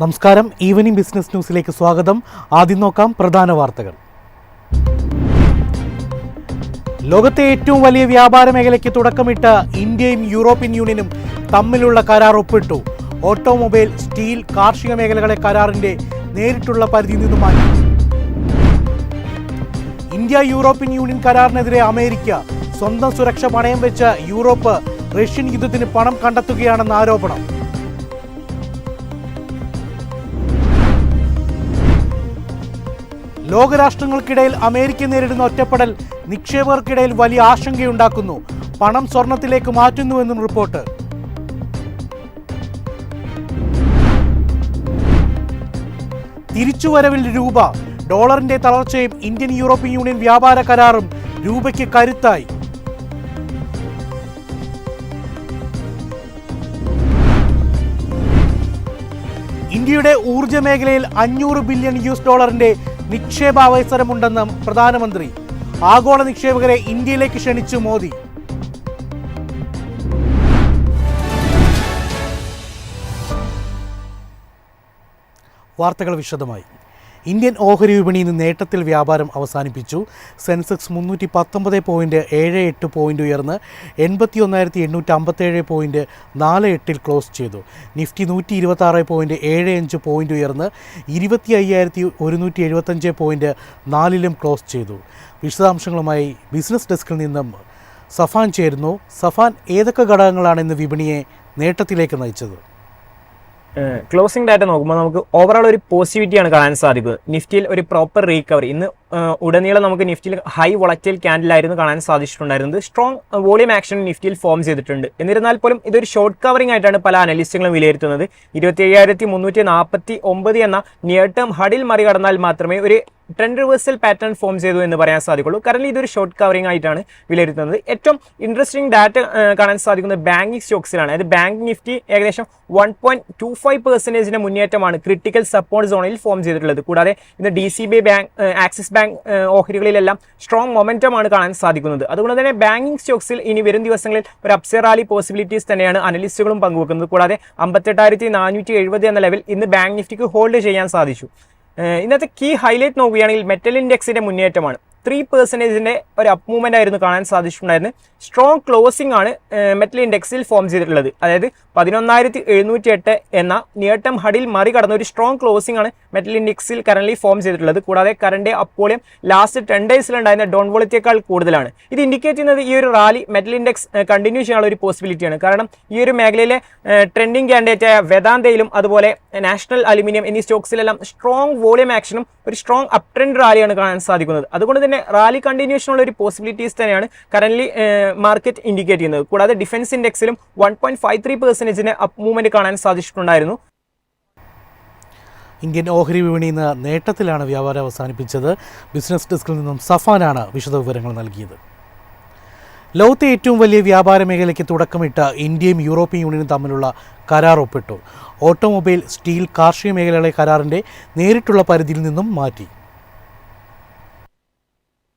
നമസ്കാരം. Evening business ന്യൂസിലേക്ക് സ്വാഗതം. ആദ്യം നോക്കാം പ്രധാന വാർത്തകൾ. ലോകത്തെ ഏറ്റവും വലിയ വ്യാപാര മേഖലയ്ക്ക് തുടക്കമിട്ട് ഇന്ത്യയും യൂറോപ്യൻ യൂണിയനും തമ്മിലുള്ള കരാർ ഒപ്പിട്ടു. ഓട്ടോമൊബൈൽ സ്റ്റീൽ കാർഷിക മേഖലകളെ കരാറിന്റെ നേരിട്ടുള്ള പരിധി നിന്ന് മാറ്റി. ഇന്ത്യ യൂറോപ്യൻ യൂണിയൻ കരാറിനെതിരെ അമേരിക്ക സ്വന്തം സുരക്ഷ പണയം വെച്ച് യൂറോപ്പ് റഷ്യൻ യുദ്ധത്തിന് പണം കണ്ടെത്തുകയാണെന്ന ആരോപണം. ലോകരാഷ്ട്രങ്ങൾക്കിടയിൽ അമേരിക്ക നേരിടുന്ന ഒറ്റപ്പെടൽ നിക്ഷേപകർക്കിടയിൽ വലിയ ആശങ്കയുണ്ടാക്കുന്നു. പണം സ്വർണത്തിലേക്ക് മാറ്റുന്നുവെന്നും റിപ്പോർട്ട്. തിരിച്ചുവരവിൽ രൂപ. ഡോളറിന്റെ തളർച്ചയും ഇന്ത്യൻ യൂറോപ്യൻ യൂണിയൻ വ്യാപാര കരാറും രൂപയ്ക്ക് കരുത്തായി. ഇന്ത്യയുടെ ഊർജ മേഖലയിൽ അഞ്ഞൂറ് ബില്യൺ യു എസ് ഡോളറിന്റെ നിക്ഷേപാവസരമുണ്ടെന്ന് പ്രധാനമന്ത്രി. ആഗോള നിക്ഷേപകരെ ഇന്ത്യയിലേക്ക് ക്ഷണിച്ചു മോദി. വാർത്തകൾ വിശദമായി. ഇന്ത്യൻ ഓഹരി വിപണിയിൽ നിന്ന് നേട്ടത്തിൽ വ്യാപാരം അവസാനിപ്പിച്ചു. സെൻസെക്സ് മുന്നൂറ്റി പത്തൊമ്പത് പോയിന്റ് ഏഴ് എട്ട് പോയിന്റ് ഉയർന്ന് എൺപത്തി ഒന്നായിരത്തി എണ്ണൂറ്റി അമ്പത്തേഴ് പോയിന്റ് നാല് എട്ടിൽ ക്ലോസ് ചെയ്തു. നിഫ്റ്റി നൂറ്റി ഇരുപത്താറ് പോയിന്റ് ഏഴ് അഞ്ച് പോയിന്റ് ഉയർന്ന് ഇരുപത്തി അയ്യായിരത്തി ഒരുന്നൂറ്റി എഴുപത്തഞ്ച് പോയിന്റ് നാലിലും ക്ലോസ് ചെയ്തു. വിശദാംശങ്ങളുമായി ബിസിനസ് ഡെസ്കിൽ നിന്നും സഫാൻ ചേരുന്നു. സഫാൻ ഏതൊക്കെ ഘടകങ്ങളാണ് ഇന്ന് വിപണിയെ നേട്ടത്തിലേക്ക് നയിച്ചത്? ക്ലോസിംഗ് ഡാറ്റ നോക്കുമ്പോൾ നമുക്ക് ഓവറോൾ ഒരു പോസിറ്റിവിറ്റിയാണ് കാണാൻ സാധിക്കുന്നത് നിഫ്റ്റിയിൽ ഒരു പ്രോപ്പർ റീകവറി ഇന്ന് ഉടനീളം നമുക്ക് നിഫ്റ്റിയിൽ ഹൈ വൊളറ്റൈൽ ക്യാൻഡിലായിരുന്നു കാണാൻ സാധിച്ചിട്ടുണ്ടായിരുന്നത്. സ്ട്രോങ് വോളിയം ആക്ഷൻ നിഫ്റ്റിയിൽ ഫോം ചെയ്തിട്ടുണ്ട്. എന്നിരുന്നാൽ പോലും ഇതൊരു ഷോർട്ട് കവറിംഗ് ആയിട്ടാണ് പല അനലിസ്റ്റുകളും വിലയിരുത്തുന്നത്. ഇരുപത്തി എന്ന നിയർ ടേം ഹഡിൽ മറികടന്നാൽ മാത്രമേ ഒരു ട്രെൻഡ് റിവേഴ്സൽ പാറ്റേൺ ഫോം ചെയ്തു എന്ന് പറയാൻ സാധിക്കുള്ളൂ. കാരണം ഇതൊരു ഷോർട്ട് കവറിംഗ് ആയിട്ടാണ് വിലയിരുത്തുന്നത്. ഏറ്റവും ഇൻട്രസ്റ്റിംഗ് ഡാറ്റ കാണാൻ സാധിക്കുന്നത് ബാങ്കിങ് സ്റ്റോക്സിലാണ് അതായത് ബാങ്ക് നിഫ്റ്റി ഏകദേശം വൺ പോയിന്റ് ടു ഫൈവ് പെർസെന്റേജിന്റെ മുന്നേറ്റമാണ് ക്രിട്ടിക്കൽ സപ്പോർട്ട് സോണിൽ ഫോം ചെയ്തിട്ടുള്ളത്. കൂടാതെ ഇന്ന് D C B bank Axis bank ഓഹരികളിലെല്ലാം strong മൊമെന്റമാണ് കാണാൻ സാധിക്കുന്നത്. അതുകൊണ്ട് തന്നെ ബാങ്കിങ് സ്റ്റോക്സിൽ ഇനി വരും ദിവസങ്ങളിൽ ഒരു അപ്സെ റാലി പോസിബിലിറ്റീസ് തന്നെയാണ് അനലിസ്റ്റുകളും പങ്കുവെക്കുന്നത്. കൂടാതെ അമ്പത്തെട്ടായിരത്തി നാനൂറ്റി എഴുപത് എന്ന ലെവൽ ഇന്ന് ബാങ്ക് നിഫ്റ്റിക്ക് ഹോൾഡ് ചെയ്യാൻ സാധിച്ചു. ഇന്നത്തെ കീ ഹൈലൈറ്റ് നോക്കുകയാണെങ്കിൽ മെറ്റൽ ഇൻഡെക്സിന്റെ മുന്നേറ്റമാണ്. ത്രീ പെർസെന്റേജിന്റെ ഒരു അപ് മൂവ്മെന്റ് ആയിരുന്നു കാണാൻ സാധിച്ചിട്ടുണ്ടായിരുന്നത്. സ്ട്രോങ് ക്ലോസിംഗ് ആണ് മെറ്റൽ ഇൻഡെക്സിൽ ഫോം ചെയ്തിട്ടുള്ളത്. അതായത് പതിനൊന്നായിരത്തി എഴുന്നൂറ്റി എട്ട് എന്ന നിയർ ടേം ഹഡിൽ മറികടന്ന ഒരു സ്ട്രോങ് ക്ലോസിംഗ് ആണ് മെറ്റൽ ഇൻഡെക്സിൽ കറന്റ് ഫോം ചെയ്തിട്ടുള്ളത്. കൂടാതെ കറണ്ട് അപ്പോളിയം ലാസ്റ്റ് ടെൻ ഡേയ്സിലുണ്ടായിരുന്ന ഡോൺ വോളിറ്റിയേക്കാൾ കൂടുതലാണ്. ഇത് ഇൻഡിക്കേറ്റ് ചെയ്യുന്നത് ഈ ഒരു റാലി മെറ്റൽ ഇൻഡെക്സ് കണ്ടിന്യൂ ചെയ്യാനുള്ള ഒരു പോസിബിലിറ്റിയാണ് കാരണം ഈ ഒരു മേഖലയിലെ ട്രെൻഡിങ് ആയ വേദാന്തയിലും അതുപോലെ നാഷണൽ അലുമിനിയം എന്നീ സ്റ്റോക്സിലെല്ലാം സ്ട്രോങ് വോളിയം ആക്ഷനും ഒരു സ്ട്രോങ് അപ് ട്രെൻഡ് റാലിയാണ് കാണാൻ സാധിക്കുന്നത്. അതുകൊണ്ട് തന്നെ റാലി കണ്ടിന്യൂഷനുള്ള ഒരു പോസിബിലിറ്റീസ് തന്നെയാണ് കറന്റ് മാർക്കറ്റ് ഇൻഡിക്കേറ്റ് ചെയ്യുന്നത്. കൂടാതെ ഡിഫൻസ് ഇൻഡെക്സിലും വൺ പോയിന്റ് ഫൈവ് ത്രീ പെർസെന്റേജിന് അപ്പ് മൂവ്മെന്റ് കാണാൻ സാധിച്ചിട്ടുണ്ടായിരുന്നു. ഇന്ത്യൻ ഓഹരി വിപണി ഇന്ന് നേട്ടത്തിലാണ് വ്യാപാരം അവസാനിപ്പിച്ചത്. ബിസിനസ് ഡെസ്കിൽ നിന്നും സഫാനാണ് വിശദവിവരങ്ങൾ നൽകിയത്. ലോകത്തെ ഏറ്റവും വലിയ വ്യാപാര മേഖലയ്ക്ക് തുടക്കമിട്ട ഇന്ത്യയും യൂറോപ്യൻ യൂണിയനും തമ്മിലുള്ള കരാർ ഒപ്പിട്ടു. ഓട്ടോമൊബൈൽ സ്റ്റീൽ കാർഷിക മേഖലകളെ കരാറിന്റെ നേരിട്ടുള്ള പരിധിയിൽ നിന്നും മാറ്റി.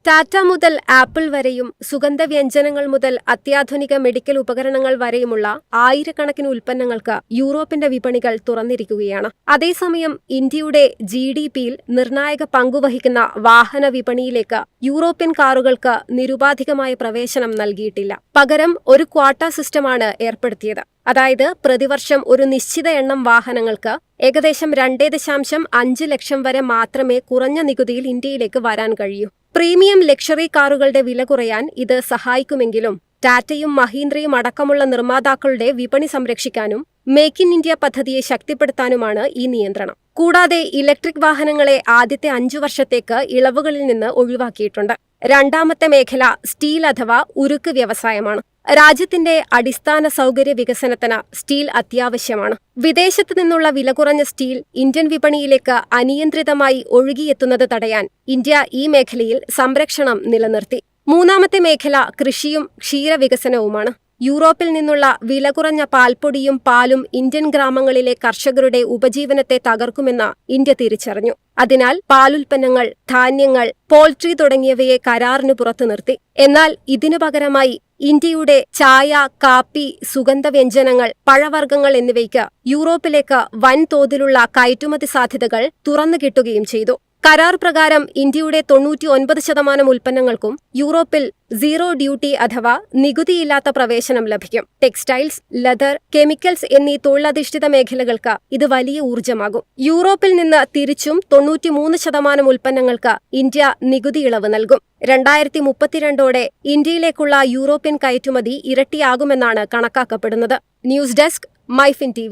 ടാറ്റ മുതൽ ആപ്പിൾ വരെയും സുഗന്ധവ്യഞ്ജനങ്ങൾ മുതൽ അത്യാധുനിക മെഡിക്കൽ ഉപകരണങ്ങൾ വരെയുമുള്ള ആയിരക്കണക്കിന് ഉൽപ്പന്നങ്ങൾക്ക് യൂറോപ്പിന്റെ വിപണികൾ തുറന്നിരിക്കുകയാണ്. അതേസമയം ഇന്ത്യയുടെ ജി ഡി പിയിൽ നിർണായക പങ്കുവഹിക്കുന്ന വാഹന വിപണിയിലേക്ക് യൂറോപ്യൻ കാറുകൾക്ക് നിരുപാധികമായ പ്രവേശനം നൽകിയിട്ടില്ല. പകരം ഒരു ക്വാട്ട സിസ്റ്റമാണ് ഏർപ്പെടുത്തിയത്. അതായത് പ്രതിവർഷം ഒരു നിശ്ചിത എണ്ണം വാഹനങ്ങൾക്ക് ഏകദേശം രണ്ടേ ദശാംശം അഞ്ച് ലക്ഷം വരെ മാത്രമേ കുറഞ്ഞ നികുതിയിൽ ഇന്ത്യയിലേക്ക് വരാൻ കഴിയൂ. പ്രീമിയം ലക്ഷറി കാറുകളുടെ വില കുറയാൻ ഇത് സഹായിക്കുമെങ്കിലും ടാറ്റയും മഹീന്ദ്രയും അടക്കമുള്ള നിർമ്മാതാക്കളുടെ വിപണി സംരക്ഷിക്കാനും മേക്ക് ഇൻ ഇന്ത്യ പദ്ധതിയെ ശക്തിപ്പെടുത്താനുമാണ് ഈ നിയന്ത്രണം. കൂടാതെ ഇലക്ട്രിക് വാഹനങ്ങളെ ആദ്യത്തെ അഞ്ചു വർഷത്തേക്ക് ഇളവുകളിൽ നിന്ന് ഒഴിവാക്കിയിട്ടുണ്ട്. രണ്ടാമത്തെ മേഖല സ്റ്റീൽ അഥവാ ഉരുക്ക് വ്യവസായമാണ്. രാജ്യത്തിന്റെ അടിസ്ഥാന സൗകര്യ വികസനത്തിന് സ്റ്റീൽ അത്യാവശ്യമാണ്. വിദേശത്തു നിന്നുള്ള വില കുറഞ്ഞ സ്റ്റീൽ ഇന്ത്യൻ വിപണിയിലേക്ക് അനിയന്ത്രിതമായി ഒഴുകിയെത്തുന്നത് തടയാൻ ഇന്ത്യ ഈ മേഖലയിൽ സംരക്ഷണം നിലനിർത്തി. മൂന്നാമത്തെ മേഖല കൃഷിയും ക്ഷീരവികസനവുമാണ്. യൂറോപ്പിൽ നിന്നുള്ള വില കുറഞ്ഞ പാൽപ്പൊടിയും പാലും ഇന്ത്യൻ ഗ്രാമങ്ങളിലെ കർഷകരുടെ ഉപജീവനത്തെ തകർക്കുമെന്ന് ഇന്ത്യ തിരിച്ചറിഞ്ഞു. അതിനാൽ പാലുൽപ്പന്നങ്ങൾ ധാന്യങ്ങൾ പോൾട്രി തുടങ്ങിയവയെ കരാറിന് പുറത്തു നിർത്തി. എന്നാൽ ഇതിനു പകരമായി ഇന്ത്യയുടെ ചായ കാപ്പി സുഗന്ധവ്യഞ്ജനങ്ങൾ പഴവർഗങ്ങൾ എന്നിവയ്ക്ക് യൂറോപ്പിലേക്ക് വൻതോതിലുള്ള കയറ്റുമതി സാധ്യതകൾ തുറന്നു കിട്ടുകയും ചെയ്തു. കരാർ പ്രകാരം ഇന്ത്യയുടെ തൊണ്ണൂറ്റി ഒൻപത് ശതമാനം ഉൽപ്പന്നങ്ങൾക്കും യൂറോപ്പിൽ സീറോ ഡ്യൂട്ടി അഥവാ നികുതിയില്ലാത്ത പ്രവേശനം ലഭിക്കും. ടെക്സ്റ്റൈൽസ് ലെതർ കെമിക്കൽസ് എന്നീ തൊഴിലധിഷ്ഠിത മേഖലകൾക്ക് ഇത് വലിയ ഊർജമാകും. യൂറോപ്പിൽ നിന്ന് തിരിച്ചും തൊണ്ണൂറ്റിമൂന്ന് ശതമാനം ഉൽപ്പന്നങ്ങൾക്ക് ഇന്ത്യ നികുതി ഇളവ് നൽകും. രണ്ടായിരത്തി മുപ്പത്തിരണ്ടോടെ ഇന്ത്യയിലേക്കുള്ള യൂറോപ്യൻ കയറ്റുമതി ഇരട്ടിയാകുമെന്നാണ് കണക്കാക്കപ്പെടുന്നത്. News desk MyFin T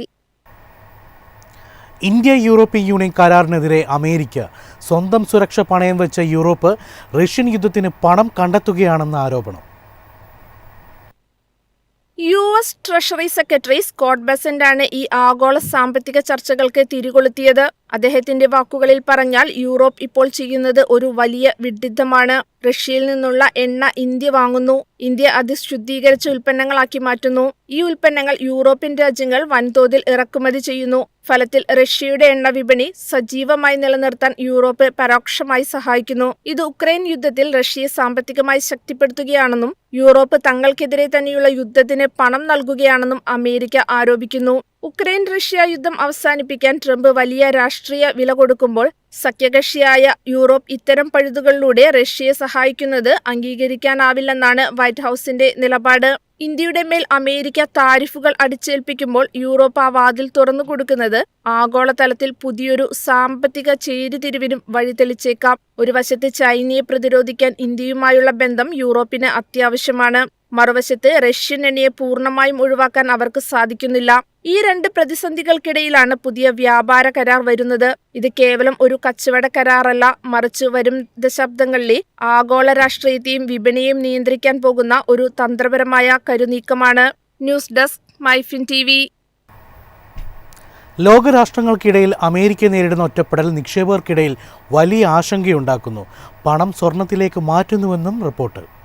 India European Union കരാറിനെതിരെ America സ്വന്തം സുരക്ഷ പണയം വെച്ച യൂറോപ്പ് റഷ്യൻ യുദ്ധത്തിന് പണം കണ്ടെത്തുകയാണെന്ന ആരോപണം. U S treasury secretary Scott ബെസന്റാണ് ഈ ആഗോള സാമ്പത്തിക ചർച്ചകൾക്ക് തിരികൊളുത്തിയത്. അദ്ദേഹത്തിന്റെ വാക്കുകളിൽ പറഞ്ഞാൽ യൂറോപ്പ് ഇപ്പോൾ ചെയ്യുന്നത് ഒരു വലിയ വിഡ്ഢിത്തമാണ് റഷ്യയിൽ നിന്നുള്ള എണ്ണ ഇന്ത്യ വാങ്ങുന്നു. ഇന്ത്യ അത് ശുദ്ധീകരിച്ച ഉൽപ്പന്നങ്ങളാക്കി മാറ്റുന്നു. ഈ ഉൽപ്പന്നങ്ങൾ യൂറോപ്യൻ രാജ്യങ്ങൾ വൻതോതിൽ ഇറക്കുമതി ചെയ്യുന്നു. ഫലത്തിൽ റഷ്യയുടെ എണ്ണ വിപണി സജീവമായി നിലനിർത്താൻ യൂറോപ്പ് പരോക്ഷമായി സഹായിക്കുന്നു. ഇത് ഉക്രൈൻ യുദ്ധത്തിൽ റഷ്യയെ സാമ്പത്തികമായി ശക്തിപ്പെടുത്തുകയാണെന്നും യൂറോപ്പ് തങ്ങൾക്കെതിരെ തന്നെയുള്ള യുദ്ധത്തിന് പണം നൽകുകയാണെന്നും അമേരിക്ക ആരോപിക്കുന്നു. ഉക്രൈൻ റഷ്യ യുദ്ധം അവസാനിപ്പിക്കാൻ ട്രംപ് വലിയ രാഷ്ട്രീയ വില കൊടുക്കുമ്പോൾ സഖ്യകക്ഷിയായ യൂറോപ്പ് ഇത്തരം പഴുതുകളിലൂടെ റഷ്യയെ സഹായിക്കുന്നത് അംഗീകരിക്കാനാവില്ലെന്നാണ് വൈറ്റ് ഹൌസിന്റെ നിലപാട്. ഇന്ത്യയുടെ മേൽ അമേരിക്ക താരിഫുകൾ അടിച്ചേൽപ്പിക്കുമ്പോൾ യൂറോപ്പ് ആ വാതിൽ തുറന്നു കൊടുക്കുന്നത് ആഗോളതലത്തിൽ പുതിയൊരു സാമ്പത്തിക ചേരിതിരിവിനും വഴിതെളിച്ചേക്കാം. ഒരു വശത്ത് ചൈനയെ പ്രതിരോധിക്കാൻ ഇന്ത്യയുമായുള്ള ബന്ധം യൂറോപ്പിന് അത്യാവശ്യമാണ്. മറുവശത്ത് റഷ്യൻ എണ്ണയെ പൂർണമായും ഒഴിവാക്കാൻ അവർക്ക് സാധിക്കുന്നില്ല. ഈ രണ്ട് പ്രതിസന്ധികൾക്കിടയിലാണ് പുതിയ വ്യാപാര കരാർ വരുന്നത്. ഇത് കേവലം ഒരു കച്ചവട കരാറല്ല. മറിച്ച് വരും ദശാബ്ദങ്ങളിലെ ആഗോള രാഷ്ട്രീയത്തെയും വിപണിയെയും നിയന്ത്രിക്കാൻ പോകുന്ന ഒരു തന്ത്രപരമായ കരുനീക്കമാണ്. News desk MyFin T V ലോകരാഷ്ട്രങ്ങൾക്കിടയിൽ America നേരിടുന്ന ഒറ്റപ്പെടൽ നിക്ഷേപകർക്കിടയിൽ വലിയ ആശങ്കയുണ്ടാക്കുന്നു. പണം സ്വർണത്തിലേക്ക് മാറ്റുന്നുവെന്നും റിപ്പോർട്ട്.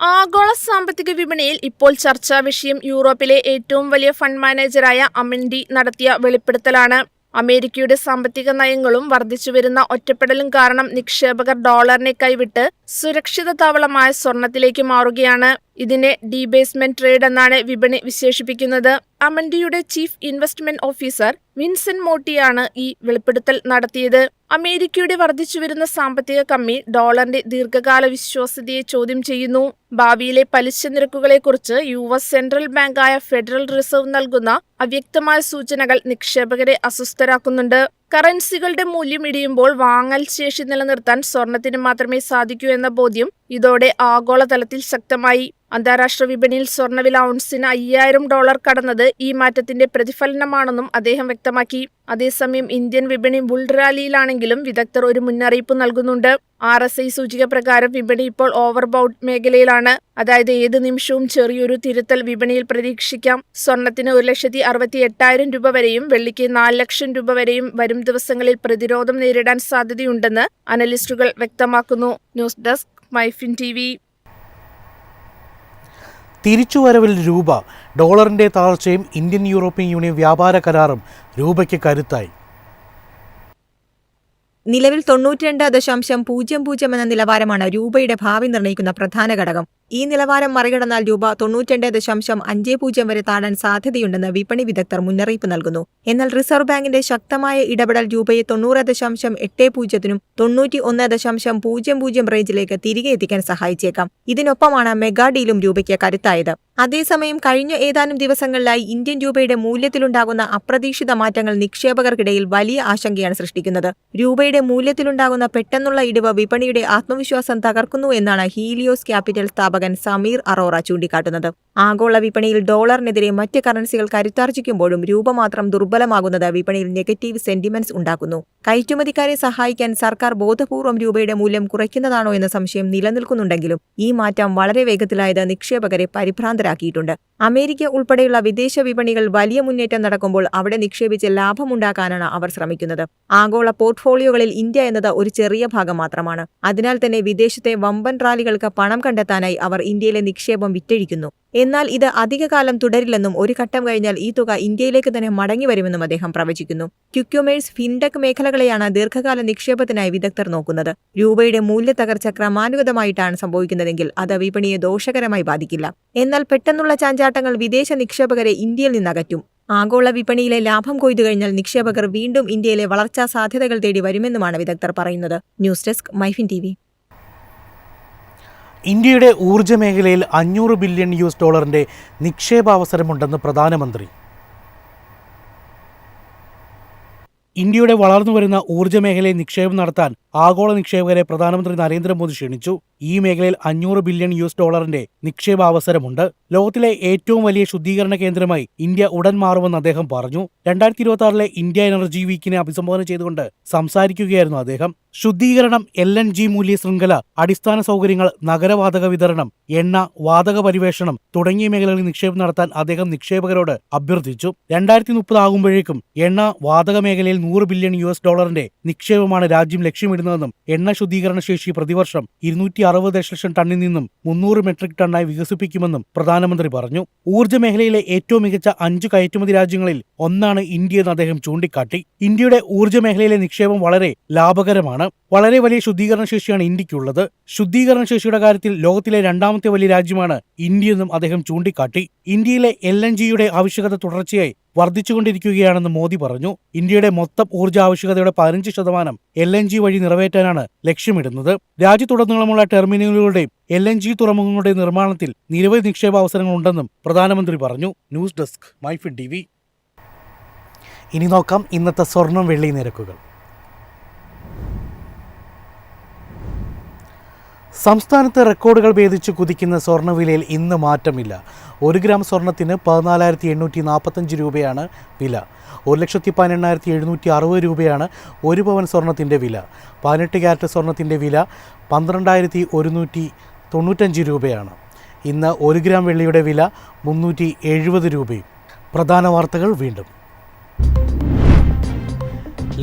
ആഗോള സാമ്പത്തിക വിപണിയിൽ ഇപ്പോൾ ചർച്ചാ വിഷയം യൂറോപ്പിലെ ഏറ്റവും വലിയ ഫണ്ട് മാനേജറായ അമിൻഡി നടത്തിയ വെളിപ്പെടുത്തലാണ്. അമേരിക്കയുടെ സാമ്പത്തിക നയങ്ങളും വർദ്ധിച്ചുവരുന്ന ഒറ്റപ്പെടലും കാരണം നിക്ഷേപകർ ഡോളറിനെ കൈവിട്ട് സുരക്ഷിത താവളമായ സ്വർണത്തിലേക്ക് മാറുകയാണ്. ഇതിനെ ഡീബേസ്മെന്റ് ട്രേഡ് എന്നാണ് വിപണി വിശേഷിപ്പിക്കുന്നത്. അമൻഡിയുടെ ചീഫ് ഇൻവെസ്റ്റ്മെന്റ് ഓഫീസർ വിൻസെന്റ് മോട്ടിയാണ് ഈ വെളിപ്പെടുത്തൽ നടത്തിയത്. അമേരിക്കയുടെ വർദ്ധിച്ചുവരുന്ന സാമ്പത്തിക കമ്മി ഡോളറിന്റെ ദീർഘകാല വിശ്വാസ്യതയെ ചോദ്യം ചെയ്യുന്നു. ഭാവിയിലെ പലിശ നിരക്കുകളെക്കുറിച്ച് യു എസ് സെൻട്രൽ ബാങ്കായ ഫെഡറൽ റിസർവ് നൽകുന്ന അവ്യക്തമായ സൂചനകൾ നിക്ഷേപകരെ അസ്വസ്ഥരാക്കുന്നുണ്ട്. കറൻസികളുടെ മൂല്യം ഇടിയുമ്പോൾ വാങ്ങൽ ശേഷി നിലനിർത്താൻ സ്വർണത്തിന് മാത്രമേ സാധിക്കൂ എന്ന ബോധ്യം ഇതോടെ ആഗോളതലത്തിൽ ശക്തമായി. അന്താരാഷ്ട്ര വിപണിയിൽ സ്വർണവില ഔൺസിന് അയ്യായിരം ഡോളർ കടന്നത് ഈ മാറ്റത്തിന്റെ പ്രതിഫലനമാണെന്നും അദ്ദേഹം വ്യക്തമാക്കി. അതേസമയം ഇന്ത്യൻ വിപണി ബുൾ റാലിയിലാണെങ്കിലും വിദഗ്ധർ ഒരു മുന്നറിയിപ്പ് നൽകുന്നുണ്ട്. ആർ എസ് ഐ സൂചിക പ്രകാരം വിപണി ഇപ്പോൾ ഓവർബൌട്ട് മേഖലയിലാണ്. അതായത് ഏത് നിമിഷവും ചെറിയൊരു തിരുത്തൽ വിപണിയിൽ പ്രതീക്ഷിക്കാം. സ്വർണത്തിന് ഒരു ലക്ഷത്തി അറുപത്തി എട്ടായിരം രൂപ വരെയും വെള്ളിക്ക് നാല് ലക്ഷം രൂപ വരെയും വരും ദിവസങ്ങളിൽ പ്രതിരോധം നേരിടാൻ സാധ്യതയുണ്ടെന്ന് അനലിസ്റ്റുകൾ വ്യക്തമാക്കുന്നു. ന്യൂസ് ഡെസ്ക് മൈഫിൻ ടി തിരിച്ചുവരവിൽ രൂപ ഡോളറിന്റെ താഴ്ചയും ഇന്ത്യൻ യൂറോപ്യൻ യൂണിയൻ വ്യാപാര കരാറും രൂപയ്ക്ക് കരുത്തായി. നിലവിൽ തൊണ്ണൂറ്റിരണ്ട് ദശാംശം പൂജ്യം പൂജ്യം എന്ന നിലവാരമാണ് രൂപയുടെ ഭാവി നിർണയിക്കുന്ന പ്രധാന ഘടകം. ഈ നിലവാരം മറികടന്നാൽ രൂപ തൊണ്ണൂറ്റിരണ്ട് ദശാംശം അഞ്ച് പൂജ്യം വരെ താഴാൻ സാധ്യതയുണ്ടെന്ന് വിപണി വിദഗ്ധർ മുന്നറിയിപ്പ് നൽകുന്നു. എന്നാൽ റിസർവ് ബാങ്കിന്റെ ശക്തമായ ഇടപെടൽ രൂപയെ തൊണ്ണൂറ് ദശാംശം എട്ട് പൂജ്യത്തിനും തൊണ്ണൂറ്റി ഒന്ന് ദശാംശം പൂജ്യം പൂജ്യം റേഞ്ചിലേക്ക് തിരികെ എത്തിക്കാൻ സഹായിച്ചേക്കാം. ഇതിനൊപ്പമാണ് മെഗാ ഡീലും രൂപയ്ക്ക് കരുത്തായത്. അതേസമയം കഴിഞ്ഞ ഏതാനും ദിവസങ്ങളിലായി ഇന്ത്യൻ രൂപയുടെ മൂല്യത്തിലുണ്ടാകുന്ന അപ്രതീക്ഷിത മാറ്റങ്ങൾ നിക്ഷേപകർക്കിടയിൽ വലിയ ആശങ്കയാണ് സൃഷ്ടിക്കുന്നത്. രൂപയുടെ മൂല്യത്തിലുണ്ടാകുന്ന പെട്ടെന്നുള്ള ഇടിവ് വിപണിയുടെ ആത്മവിശ്വാസം തകർക്കുന്നു എന്നാണ് ഹീലിയോസ് ക്യാപിറ്റൽ സ്ഥാപകൻ സമീർ അറോറ ചൂണ്ടിക്കാട്ടുന്നത്. ആഗോള വിപണിയിൽ ഡോളറിനെതിരെ മറ്റ് കറൻസികൾ കരുത്താർജിക്കുമ്പോഴും രൂപ മാത്രം ദുർബലമാകുന്നത് വിപണിയിൽ നെഗറ്റീവ് സെന്റിമെന്റ്സ് ഉണ്ടാക്കുന്നു. കയറ്റുമതിക്കാരെ സഹായിക്കാൻ സർക്കാർ ബോധപൂർവം രൂപയുടെ മൂല്യം കുറയ്ക്കുന്നതാണോ എന്ന സംശയം നിലനിൽക്കുന്നുണ്ടെങ്കിലും ഈ മാറ്റം വളരെ വേഗത്തിലായത് നിക്ഷേപകരെ പരിഭ്രാന്തരാക്കിയിട്ടുണ്ട്. അമേരിക്ക ഉൾപ്പെടെയുള്ള വിദേശ വിപണികൾ വലിയ മുന്നേറ്റം നടക്കുമ്പോൾ അവിടെ നിക്ഷേപിച്ച് ലാഭമുണ്ടാക്കാനാണ് അവർ ശ്രമിക്കുന്നത്. ആഗോള പോർട്ട്ഫോളിയോകളിൽ ഇന്ത്യ എന്നത് ഒരു ചെറിയ ഭാഗം മാത്രമാണ്. അതിനാൽ തന്നെ വിദേശത്തെ വമ്പൻ റാലികൾക്ക് പണം കണ്ടെത്താനായി അവർ ഇന്ത്യയിലെ നിക്ഷേപം വിറ്റഴിക്കുന്നു. എന്നാൽ ഇത് അധികകാലം തുടരില്ലെന്നും ഒരു ഘട്ടം കഴിഞ്ഞാൽ ഈ തുക ഇന്ത്യയിലേക്ക് തന്നെ മടങ്ങി വരുമെന്നും അദ്ദേഹം പ്രവചിക്കുന്നു. ക്യുക്യുമേഴ്സ് ഫിൻടെക് മേഖലകളെയാണ് ദീർഘകാല നിക്ഷേപത്തിനായി വിദഗ്ധർ നോക്കുന്നത്. രൂപയുടെ മൂല്യത്തകർച്ച ക്രമാനുഗതമായിട്ടാണ് സംഭവിക്കുന്നതെങ്കിൽ അത് വിപണിയെ ദോഷകരമായി ബാധിക്കില്ല. എന്നാൽ പെട്ടെന്നുള്ള ചാഞ്ചാട്ടങ്ങൾ വിദേശ നിക്ഷേപകരെ ഇന്ത്യയിൽ നിന്നകറ്റും. ആഗോള വിപണിയിലെ ലാഭം കൊയ്തു കഴിഞ്ഞാൽ നിക്ഷേപകർ വീണ്ടും ഇന്ത്യയിലെ വളർച്ചാ സാധ്യതകൾ തേടി വരുമെന്നുമാണ് വിദഗ്ധർ പറയുന്നത്. ന്യൂസ് ഡെസ്ക് മൈഫിൻ ടി ഇന്ത്യയുടെ ഊർജ മേഖലയിൽ അഞ്ഞൂറ് ബില്യൺ യു എസ് ഡോളറിന്റെ നിക്ഷേപാവസരമുണ്ടെന്ന് പ്രധാനമന്ത്രി. ഇന്ത്യയുടെ വളർന്നു വരുന്ന ഊർജ മേഖലയിൽ നിക്ഷേപം നടത്താൻ ആഗോള നിക്ഷേപകരെ പ്രധാനമന്ത്രി നരേന്ദ്രമോദി ക്ഷണിച്ചു. ഈ മേഖലയിൽ അഞ്ഞൂറ് ബില്യൺ യു എസ് ഡോളറിന്റെ നിക്ഷേപാവസരമുണ്ട്. ലോകത്തിലെ ഏറ്റവും വലിയ ശുദ്ധീകരണ കേന്ദ്രമായി ഇന്ത്യ ഉടൻ മാറുമെന്ന് അദ്ദേഹം പറഞ്ഞു. രണ്ടായിരത്തി ഇരുപത്തി ഇന്ത്യ എനർജി വീക്കിനെ അഭിസംബോധന ചെയ്തുകൊണ്ട് സംസാരിക്കുകയായിരുന്നു അദ്ദേഹം. ശുദ്ധീകരണം എൽ എൻ ജി മൂല്യ ശൃംഖല അടിസ്ഥാന സൗകര്യങ്ങൾ നഗരവാതക വിതരണം എണ്ണ വാതക പരിവേഷണം തുടങ്ങിയ മേഖലകളിൽ നിക്ഷേപം നടത്താൻ അദ്ദേഹം നിക്ഷേപകരോട് അഭ്യർത്ഥിച്ചു. രണ്ടായിരത്തി മുപ്പത് ആകുമ്പോഴേക്കും എണ്ണ വാതക മേഖലയിൽ നൂറ് ബില്യൺ യു എസ് ഡോളറിന്റെ നിക്ഷേപമാണ് രാജ്യം ലക്ഷ്യമിടുന്നതെന്നും എണ്ണ ശുദ്ധീകരണ ശേഷി പ്രതിവർഷം ഇരുന്നൂറ്റി അറുപത് ദശലക്ഷം ടണ്ണിൽ നിന്നും മുന്നൂറ് മെട്രിക് ടണ്ണായി വികസിപ്പിക്കുമെന്നും പ്രധാനമന്ത്രി പറഞ്ഞു. ഊർജ മേഖലയിലെ ഏറ്റവും മികച്ച അഞ്ച് കയറ്റുമതി രാജ്യങ്ങളിൽ ഒന്നാണ് ഇന്ത്യ എന്ന് അദ്ദേഹം ചൂണ്ടിക്കാട്ടി. ഇന്ത്യയുടെ ഊർജ മേഖലയിലെ നിക്ഷേപം വളരെ ലാഭകരമാണ്. വളരെ വലിയ ശുദ്ധീകരണ ശേഷിയാണ് ഇന്ത്യക്കുള്ളത്. ശുദ്ധീകരണ ശേഷിയുടെ കാര്യത്തിൽ ലോകത്തിലെ രണ്ടാമത്തെ വലിയ രാജ്യമാണ് ഇന്ത്യയെന്നും അദ്ദേഹം ചൂണ്ടിക്കാട്ടി. ഇന്ത്യയിലെ എൽ എൻ ജിയുടെ ആവശ്യകത തുടർച്ചയായി വർദ്ധിച്ചുകൊണ്ടിരിക്കുകയാണെന്ന് മോദി പറഞ്ഞു. ഇന്ത്യയുടെ മൊത്തം ഊർജ ആവശ്യകതയുടെ പതിനഞ്ച് ശതമാനം എൽ എൻ ജി വഴി നിറവേറ്റാനാണ് ലക്ഷ്യമിടുന്നത്. രാജ്യത്തുടനീളമുള്ള ടെർമിനലുകളുടെയും എൽ എൻ ജി തുറമുഖങ്ങളുടെയും നിർമ്മാണത്തിൽ നിരവധി നിക്ഷേപ അവസരങ്ങളുണ്ടെന്നും പ്രധാനമന്ത്രി പറഞ്ഞു. ന്യൂസ് ഡെസ്ക് മൈഫിൻ ടി ഇനി നോക്കാം ഇന്നത്തെ സ്വർണം വെള്ളി നിരക്കുകൾ. സംസ്ഥാനത്ത് റെക്കോർഡുകൾ ഭേദിച്ച് കുതിക്കുന്ന സ്വർണവിലയിൽ ഇന്ന് മാറ്റമില്ല. ഒരു ഗ്രാം സ്വർണത്തിന് പതിനാലായിരത്തി എണ്ണൂറ്റി നാൽപ്പത്തഞ്ച് രൂപയാണ് വില. ഒരു ലക്ഷത്തി പതിനെണ്ണായിരത്തി എഴുന്നൂറ്റി അറുപത് രൂപയാണ് ഒരു പവൻ സ്വർണത്തിന്റെ വില. പതിനെട്ട് ക്യാരറ്റ് സ്വർണത്തിന്റെ വില പന്ത്രണ്ടായിരത്തി ഒരുന്നൂറ്റി തൊണ്ണൂറ്റഞ്ച് രൂപയാണ്. ഇന്ന് ഒരു ഗ്രാം വെള്ളിയുടെ വില മുന്നൂറ്റി എഴുപത് രൂപയും. പ്രധാന വാർത്തകൾ വീണ്ടും.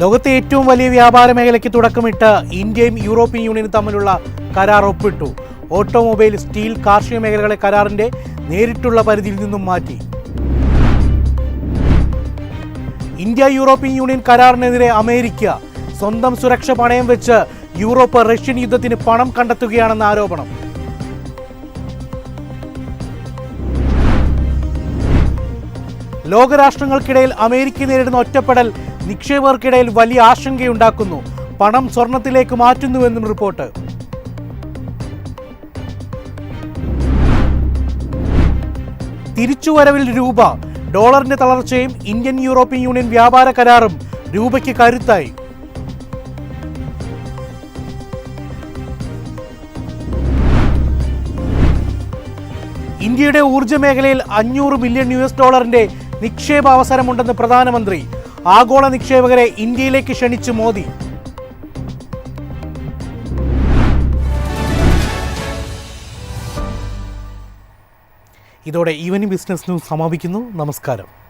ലോകത്തെ ഏറ്റവും വലിയ വ്യാപാര മേഖലയ്ക്ക് തുടക്കമിട്ട് ഇന്ത്യയും യൂറോപ്യൻ യൂണിയനും തമ്മിലുള്ള കരാർ ഒപ്പിട്ടു. ഓട്ടോമൊബൈൽ സ്റ്റീൽ കാർഷിക മേഖലകളെ കരാറിന്റെ നേരിട്ടുള്ള പരിധിയിൽ നിന്നും മാറ്റി. ഇന്ത്യ യൂറോപ്യൻ യൂണിയൻ കരാറിനെതിരെ അമേരിക്ക സ്വന്തം സുരക്ഷ പണയം വെച്ച് യൂറോപ്പ് റഷ്യൻ യുദ്ധത്തിന് പണം കണ്ടെത്തുകയാണെന്ന ആരോപണം. ലോകരാഷ്ട്രങ്ങൾക്കിടയിൽ അമേരിക്ക നേരിടുന്ന ഒറ്റപ്പെടൽ നിക്ഷേപകർക്കിടയിൽ വലിയ ആശങ്കയുണ്ടാക്കുന്നു. പണം സ്വർണത്തിലേക്ക് മാറ്റുന്നുവെന്നും റിപ്പോർട്ട്. തിരിച്ചുവരവിൽ രൂപ. ഡോളറിന്റെ തളർച്ചയും ഇന്ത്യൻ യൂറോപ്യൻ യൂണിയൻ വ്യാപാര കരാറും രൂപയ്ക്ക് കരുത്തായി. ഇന്ത്യയുടെ ഊർജ മേഖലയിൽ അഞ്ഞൂറ് മില്യൺ യു എസ് ഡോളറിന്റെ നിക്ഷേപ അവസരമുണ്ടെന്ന് പ്രധാനമന്ത്രി. ആഗോള നിക്ഷേപകരെ ഇന്ത്യയിലേക്ക് ക്ഷണിച്ചു മോദി. ഇതോടെ ഈവനിംഗ് ബിസിനസ് ന്യൂസ് സമാപിക്കുന്നു. നമസ്കാരം.